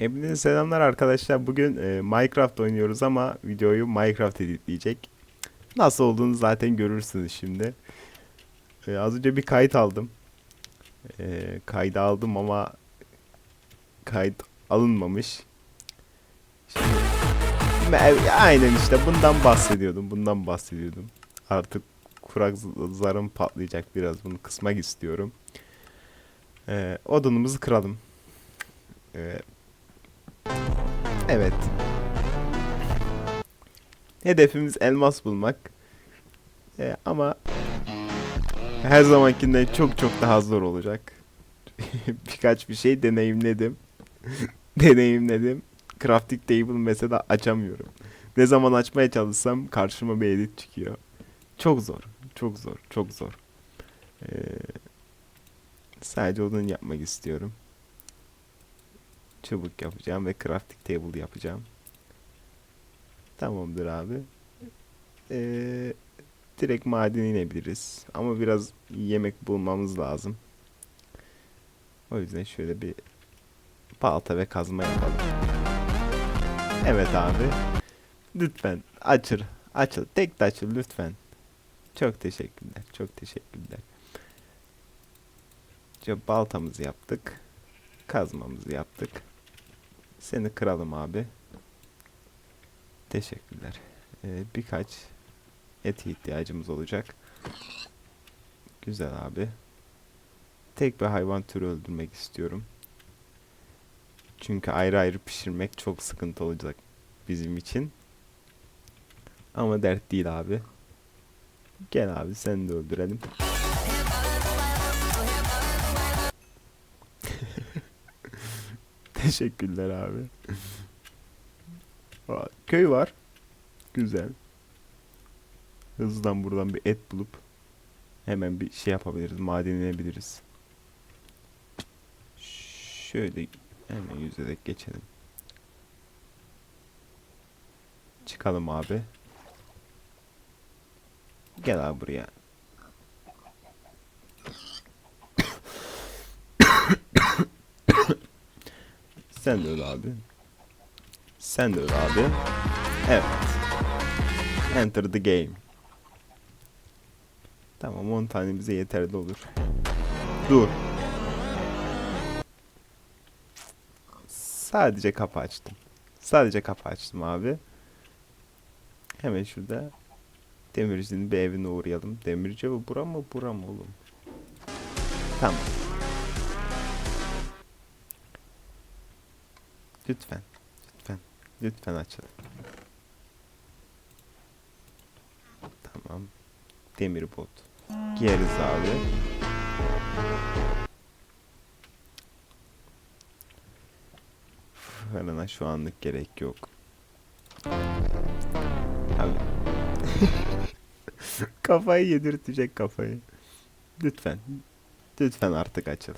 Hepinize selamlar arkadaşlar. Bugün e, Minecraft oynuyoruz ama videoyu Minecraft editleyecek. Nasıl olduğunu zaten görürsünüz şimdi. E, az önce bir kayıt aldım. E, kaydı aldım ama kayıt alınmamış. Şimdi, aynen işte bundan bahsediyordum. Bundan bahsediyordum. Artık kurak zarım patlayacak biraz. Bunu kısmak istiyorum. E, odunumuzu kıralım. E, Evet. Hedefimiz elmas bulmak. Ee, ama her zamankinden çok çok daha zor olacak. Birkaç bir şey deneyimledim. deneyimledim. Crafting table mesela açamıyorum. Ne zaman açmaya çalışsam karşıma bir edit çıkıyor. Çok zor. Çok zor. Çok zor. Ee, sadece odun yapmak istiyorum çubuk yapacağım ve crafting table yapacağım. Tamamdır abi. Ee, direkt maden inebiliriz. Ama biraz yemek bulmamız lazım. O yüzden şöyle bir balta ve kazma yapalım. Evet abi. Lütfen açır. Açıl. Tek de açıl lütfen. Çok teşekkürler. Çok teşekkürler. İşte baltamızı yaptık. Kazmamızı yaptık. Seni kıralım abi. Teşekkürler. Ee, birkaç ete ihtiyacımız olacak. Güzel abi. Tek bir hayvan türü öldürmek istiyorum. Çünkü ayrı ayrı pişirmek çok sıkıntı olacak bizim için. Ama dert değil abi. Gel abi seni de öldürelim. Teşekkürler abi. Aa, Köy var. Güzel. Hızlıdan buradan bir et bulup hemen bir şey yapabiliriz. Maden inebiliriz. Şöyle hemen yüzerek geçelim. Çıkalım abi. Gel abi buraya. Sen de öl abi. Sen de öl abi. Evet. Enter the game. Tamam 10 tane bize yeterli olur. Dur. Sadece kapı açtım. Sadece kapı açtım abi. Hemen şurada Demirci'nin bir evine uğrayalım. Demirci bu bura mı bura mı oğlum? Tamam. Lütfen. Lütfen. Lütfen açalım. Tamam. Demir bot. Giyeriz abi. Fırına şu anlık gerek yok. Abi. kafayı yedirtecek kafayı. Lütfen. Lütfen artık açıl.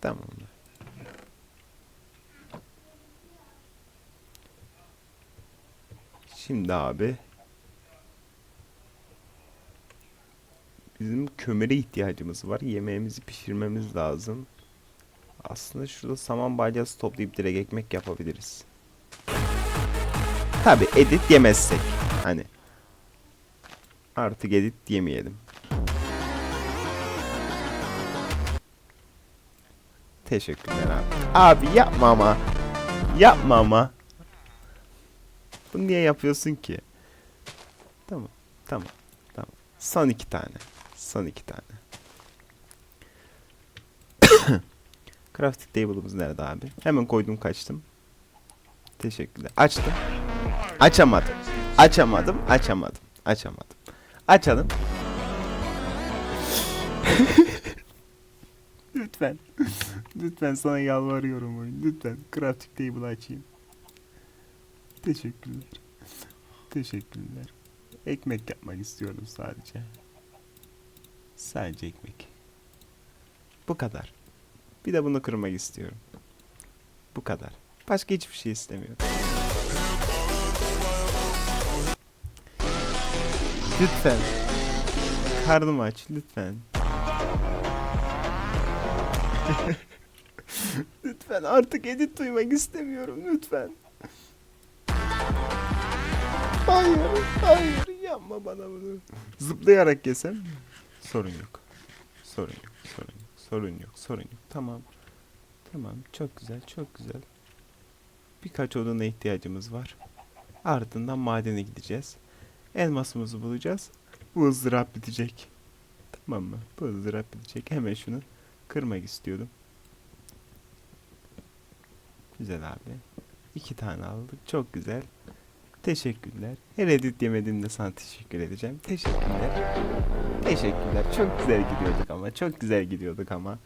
Tamam. Şimdi abi bizim kömüre ihtiyacımız var. Yemeğimizi pişirmemiz lazım. Aslında şurada saman balyası toplayıp direkt ekmek yapabiliriz. Tabi edit yemezsek. Hani. Artık edit yemeyelim. Teşekkürler abi. Abi yapma ama. Yapma ama. Bunu niye yapıyorsun ki? Tamam. Tamam. Tamam. Son iki tane. Son iki tane. Crafting table'ımız nerede abi? Hemen koydum kaçtım. Teşekkürler. Açtım. Açamadım. Açamadım. Açamadım. Açamadım. Açalım. Lütfen. Lütfen sana yalvarıyorum oyun. Lütfen crafting table açayım. Teşekkürler. Teşekkürler. Ekmek yapmak istiyorum sadece. Sadece ekmek. Bu kadar. Bir de bunu kırmak istiyorum. Bu kadar. Başka hiçbir şey istemiyorum. Lütfen. Karnım aç lütfen. lütfen. artık edit duymak istemiyorum lütfen. Hayır, hayır yapma bana bunu. Zıplayarak yesem sorun yok. Sorun yok, sorun yok, sorun yok, sorun yok. Tamam. Tamam, çok güzel, çok güzel. Birkaç oduna ihtiyacımız var. Ardından madene gideceğiz. Elmasımızı bulacağız. Bu ızdırap bitecek. Tamam mı? Bu ızdırap bitecek. Hemen şunu kırmak istiyordum. Güzel abi. İki tane aldık. Çok güzel. Teşekkürler. Her edit yemediğimde sana teşekkür edeceğim. Teşekkürler. Teşekkürler. Çok güzel gidiyorduk ama. Çok güzel gidiyorduk ama.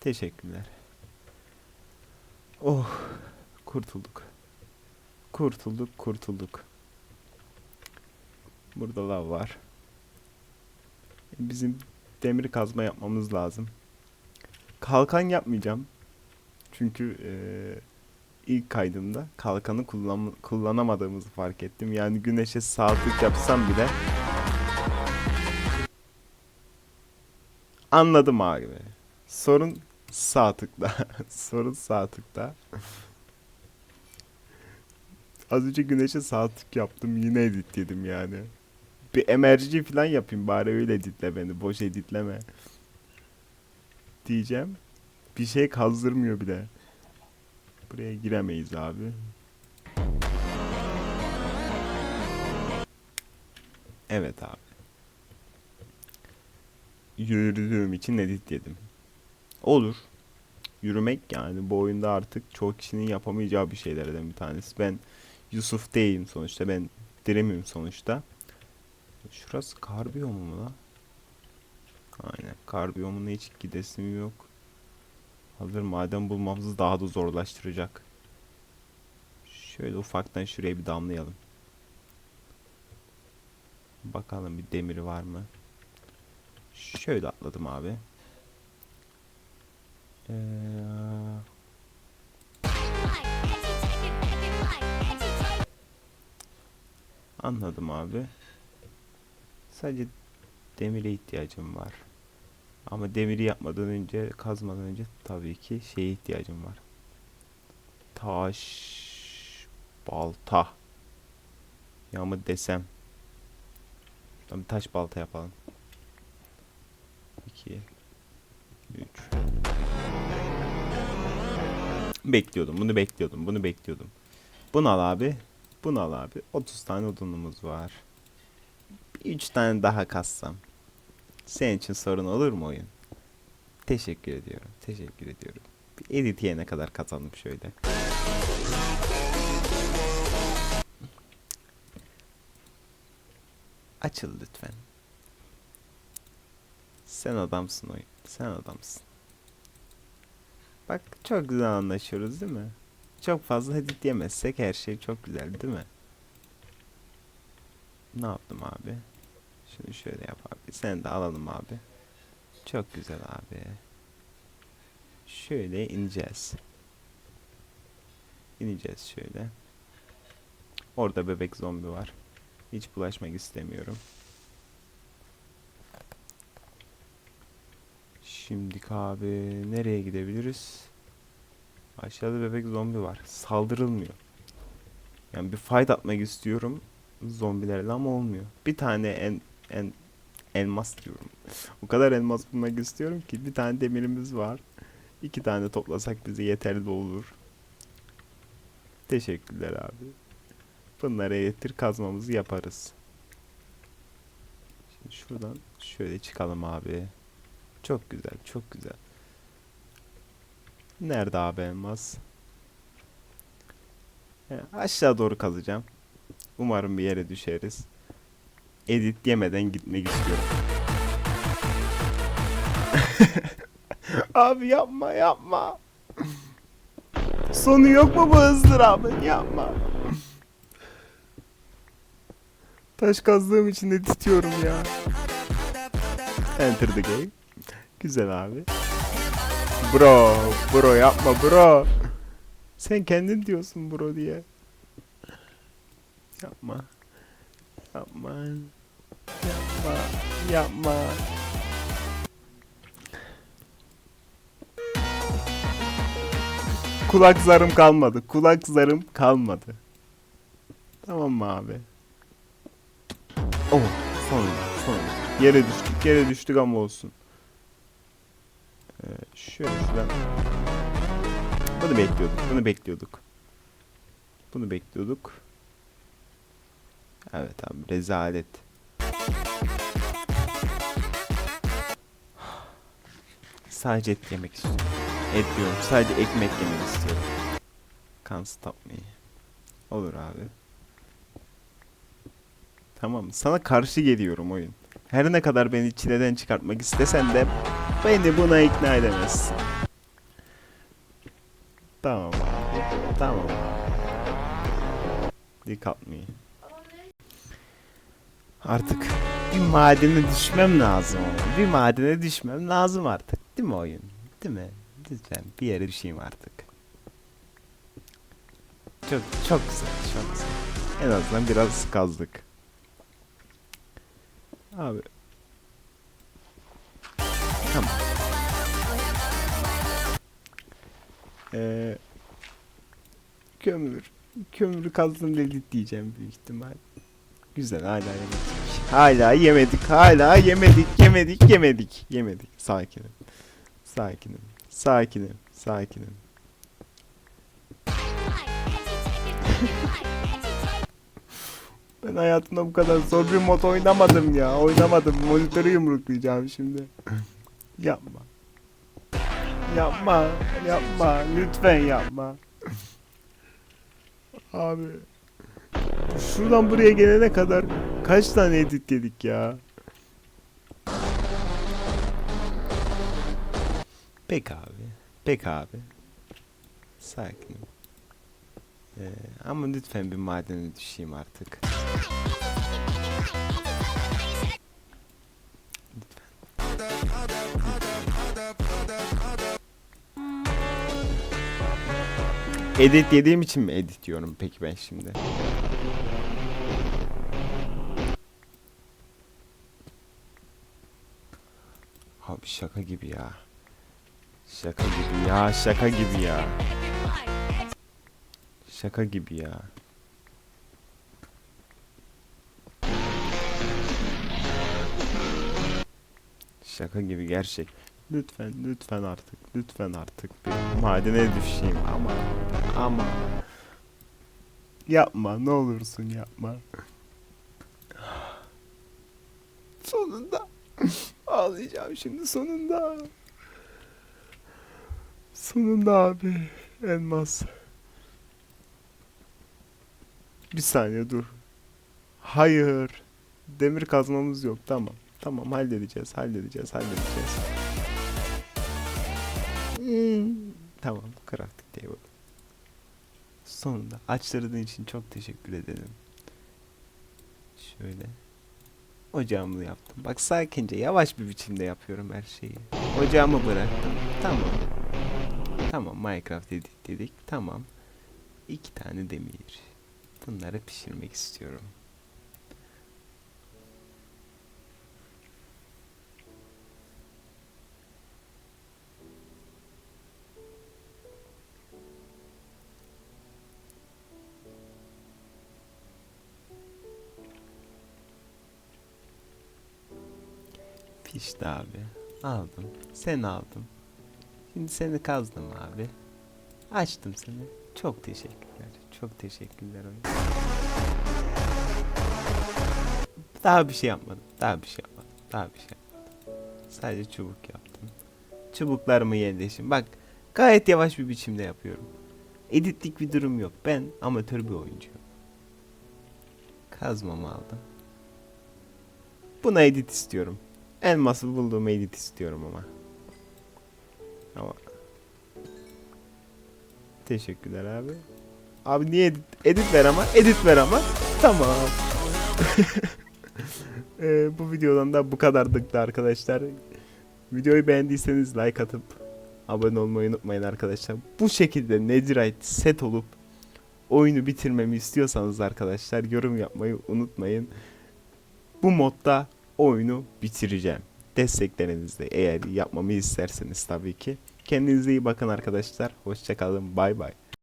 Teşekkürler. Oh. Kurtulduk. Kurtulduk, kurtulduk. Burada lav var. Bizim demir kazma yapmamız lazım. Kalkan yapmayacağım. Çünkü eee, ilk kaydımda kalkanı kullan kullanamadığımızı fark ettim. Yani güneşe saatlik yapsam bile anladım abi. Sorun sağ tıkta. Sorun sağ tıkta. Az önce güneşe sağ tık yaptım yine edit yedim yani. Bir emerci falan yapayım bari öyle editle beni. Boş editleme. Diyeceğim. Bir şey kazdırmıyor bile. Buraya giremeyiz abi. Evet abi. Yürüdüğüm için edit yedim. Olur. Yürümek yani bu oyunda artık çoğu kişinin yapamayacağı bir şeylerden bir tanesi. Ben Yusuf değilim sonuçta. Ben Dream'im sonuçta. Şurası kar mu la? Aynen. Kar biyomuna hiç gidesim yok. Hazır maden bulmamızı daha da zorlaştıracak. Şöyle ufaktan şuraya bir damlayalım. Bakalım bir demiri var mı? Şöyle atladım abi. Ee, anladım abi. Sadece demire ihtiyacım var. Ama demiri yapmadan önce, kazmadan önce tabii ki şeye ihtiyacım var. Taş, balta. Ya mı desem. Tamam taş balta yapalım. 2 3 Bekliyordum. Bunu bekliyordum. Bunu bekliyordum. Bunu al abi. Bunu al abi. 30 tane odunumuz var. Bir 3 tane daha kassam. Senin için sorun olur mu oyun? Teşekkür ediyorum. Teşekkür ediyorum. Bir edit yene kadar kazandım şöyle. Açıl lütfen. Sen adamsın oyun. Sen adamsın. Bak çok güzel anlaşıyoruz değil mi? Çok fazla edit yemezsek her şey çok güzel değil mi? Ne yaptım abi? Şunu şöyle yap abi. Sen de alalım abi. Çok güzel abi. Şöyle ineceğiz. İneceğiz şöyle. Orada bebek zombi var. Hiç bulaşmak istemiyorum. Şimdi abi nereye gidebiliriz? Aşağıda bebek zombi var. Saldırılmıyor. Yani bir fight atmak istiyorum zombilerle ama olmuyor. Bir tane en en elmas diyorum. o kadar elmas bulmak istiyorum ki bir tane demirimiz var. İki tane toplasak bize yeterli olur. Teşekkürler abi. Bunlara yetir kazmamızı yaparız. Şimdi şuradan şöyle çıkalım abi. Çok güzel, çok güzel. Nerede abi elmas? He, aşağı doğru kazacağım. Umarım bir yere düşeriz. Edit yemeden gitmek istiyorum. abi yapma yapma. Sonu yok mu bu ızdırabın? Yapma. Taş kazdığım için de titriyorum ya. Enter the game. Güzel abi. Bro, bro yapma bro. Sen kendin diyorsun bro diye. Yapma. Yapma. Yapma. Yapma. kulak zarım kalmadı. Kulak zarım kalmadı. Tamam mı abi? Oh sonunda sonunda. Yere düştük yere düştük ama olsun. Ee, şöyle şuradan. Bunu bekliyorduk bunu bekliyorduk. Bunu bekliyorduk. Evet abi rezalet. Sadece et yemek istiyorum. Et diyorum. Sadece ekmek yemek istiyorum. Can't stop me. Olur abi. Tamam. Sana karşı geliyorum oyun. Her ne kadar beni çileden çıkartmak istesen de beni buna ikna edemezsin. Tamam abi. Tamam abi. Dikkat me. Artık bir madene düşmem lazım. Bir madene düşmem lazım artık. Değil mi oyun? Değil mi? Lütfen bir yere düşeyim artık. Çok çok güzel, çok güzel. En azından biraz kazdık. Abi. Tamam. Ee, kömür. Kömürü kazdım dedik diyeceğim büyük ihtimal. Güzel hala yemedik. Hala yemedik. Hala yemedik. Yemedik. Yemedik. Yemedik. Sakinim. Sakinim. Sakinim. Sakinim. Ben hayatımda bu kadar zor bir mod oynamadım ya. Oynamadım. Monitörü yumruklayacağım şimdi. yapma. Yapma. Yapma. Lütfen yapma. Abi. Şuradan buraya gelene kadar kaç tane edit yedik ya? Pek abi. Pek abi. Sakin. Ee, ama lütfen bir madene düşeyim artık. Edit yediğim için mi edit diyorum peki ben şimdi? Abi şaka gibi ya. Şaka gibi ya, şaka gibi ya. Şaka gibi ya. Şaka gibi gerçek. Lütfen, lütfen artık, lütfen artık bir madene düşeyim ama, ama. Yapma, ne olursun yapma. Sonunda. Ağlayacağım şimdi sonunda. Sonunda abi. Elmas. Bir saniye dur. Hayır. Demir kazmamız yok. Tamam. Tamam halledeceğiz. Halledeceğiz. Halledeceğiz. Hmm. Tamam. Crafting table. Sonunda. Açladığın için çok teşekkür ederim. Şöyle. Ocağımı yaptım. Bak sakince yavaş bir biçimde yapıyorum her şeyi. Ocağımı bıraktım. Tamam. Tamam Minecraft dedik dedik. Tamam. İki tane demir. Bunları pişirmek istiyorum. Pişti abi. Aldım. Sen aldım. Şimdi seni kazdım abi. Açtım seni. Çok teşekkürler. Çok teşekkürler oyun. Daha bir şey yapmadım. Daha bir şey yapmadım. Daha bir şey yapmadım. Sadece çubuk yaptım. Çubuklarımı yerleşim. Bak gayet yavaş bir biçimde yapıyorum. Editlik bir durum yok. Ben amatör bir oyuncuyum. Kazmamı aldım. Buna edit istiyorum. Elması bulduğum edit istiyorum ama. Ama. Teşekkürler abi. Abi niye edit, edit ver ama edit ver ama. Tamam. Ee, bu videodan da bu kadardık da arkadaşlar. Videoyu beğendiyseniz like atıp abone olmayı unutmayın arkadaşlar. Bu şekilde Netherite set olup oyunu bitirmemi istiyorsanız arkadaşlar yorum yapmayı unutmayın. Bu modda oyunu bitireceğim. Desteklerinizle eğer yapmamı isterseniz tabii ki Kendinize iyi bakın arkadaşlar. Hoşçakalın. Bay bay.